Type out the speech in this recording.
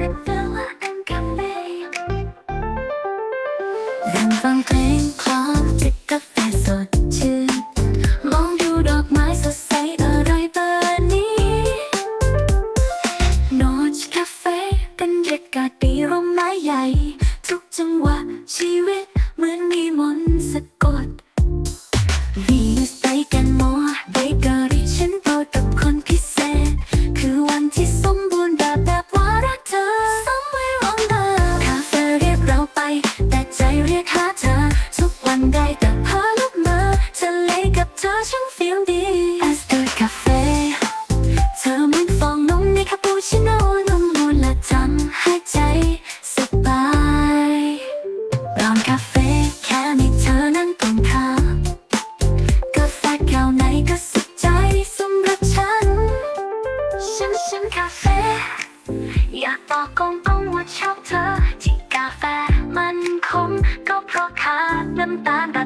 Then van อยากบอกกงตรงๆว่าชอบเธอที่กาแฟมันขมก็เพราะขาดน้ำตาล